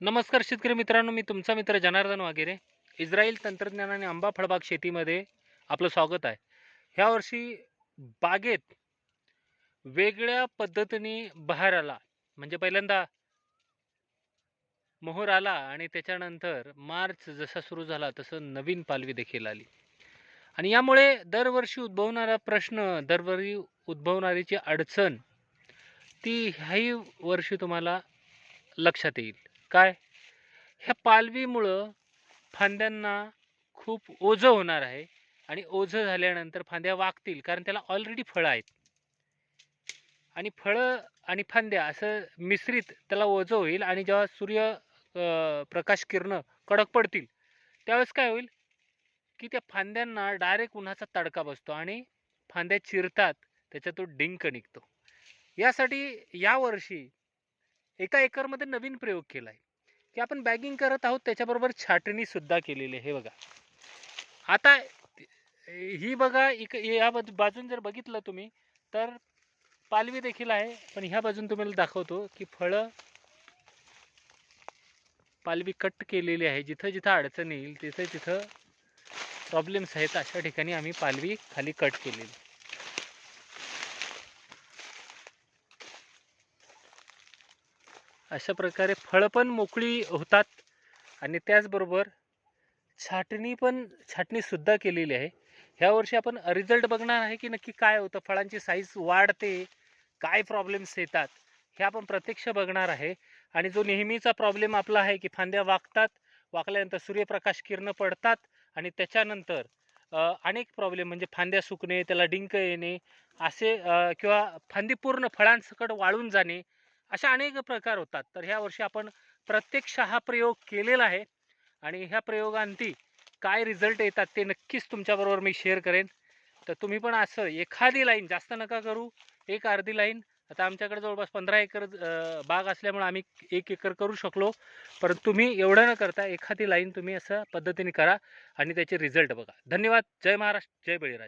नमस्कार शेतकरी मित्रांनो मी तुमचा मित्र जनार्दन वागेरे इस्रायल तंत्रज्ञान आणि आंबा फळबाग शेतीमध्ये आपलं स्वागत आहे. ह्या वर्षी बागेत वेगळ्या पद्धतीने बहार आला. म्हणजे पहिल्यांदा मोहर आला आणि त्याच्यानंतर मार्च जसा सुरू झाला तसं नवीन पालवी देखील आली. आणि यामुळे दरवर्षी उद्भवणारा प्रश्न दरवर्षी उद्भवणारीची अडचण ती ह्याही वर्षी तुम्हाला लक्षात येईल. काय? ह्या पालवीमुळं फांद्यांना खूप ओझं होणार आहे आणि ओझं झाल्यानंतर फांद्या वागतील कारण त्याला ऑलरेडी फळं आहेत. आणि फळं आणि फांद्या असं मिश्रित त्याला ओझं होईल आणि जेव्हा सूर्य प्रकाश किरणं कडक पडतील त्यावेळेस काय होईल? की त्या फांद्यांना डायरेक्ट उन्हाचा तडका बसतो आणि फांद्या चिरतात त्याच्यातून डिंक निघतो. यासाठी यावर्षी एका एकरमध्ये नवीन प्रयोग केला आहे की आपण बॅगिंग करत आहोत त्याच्याबरोबर छाटणीसुद्धा केलेली आहे. हे बघा. आता ही बघा इक या बाजू बाजून जर बघितलं तुम्ही तर पालवी देखील आहे. पण ह्या बाजून तुम्हाला दाखवतो की फळं पालवी कट केलेली आहे. जिथं जिथं अडचण येईल तिथं तिथं प्रॉब्लेम्स आहेत अशा ठिकाणी आम्ही पालवी खाली कट केलेली. अशा प्रकारे फळं पण मोकळी होतात. आणि त्याचबरोबर छाटणी पण छाटणीसुद्धा केलेली आहे. ह्या वर्षी आपण रिझल्ट बघणार आहे की नक्की काय होतं? फळांची साईज वाढते. काय प्रॉब्लेम्स येतात? हे आपण प्रत्यक्ष बघणार आहे. आणि जो नेहमीचा प्रॉब्लेम आपला आहे की फांद्या वाकतात वाकल्यानंतर सूर्यप्रकाश किरणं पडतात आणि त्याच्यानंतर अनेक प्रॉब्लेम म्हणजे फांद्या सुकणे त्याला डिंक येणे असे किंवा फांदी पूर्ण फळांसकट वाळून जाणे अशा अनेक प्रकार होतात. तर ह्या वर्षी आपण प्रत्यक्ष हा प्रयोग केलेला आहे. आणि ह्या प्रयोगांती काय रिझल्ट येतात ते नक्कीच तुमच्याबरोबर मी शेअर करेन. तर तुम्ही पण असं एखादी लाईन जास्त नका करू. एक अर्धी लाईन आता आमच्याकडे जवळपास पंधरा एकर बाग असल्यामुळे आम्ही एक एकर करू शकलो. परंतु तुम्ही एवढं न करता एखादी लाईन तुम्ही असं पद्धतीने करा आणि त्याचे रिझल्ट बघा. धन्यवाद. जय महाराष्ट्र. जय बळीराज.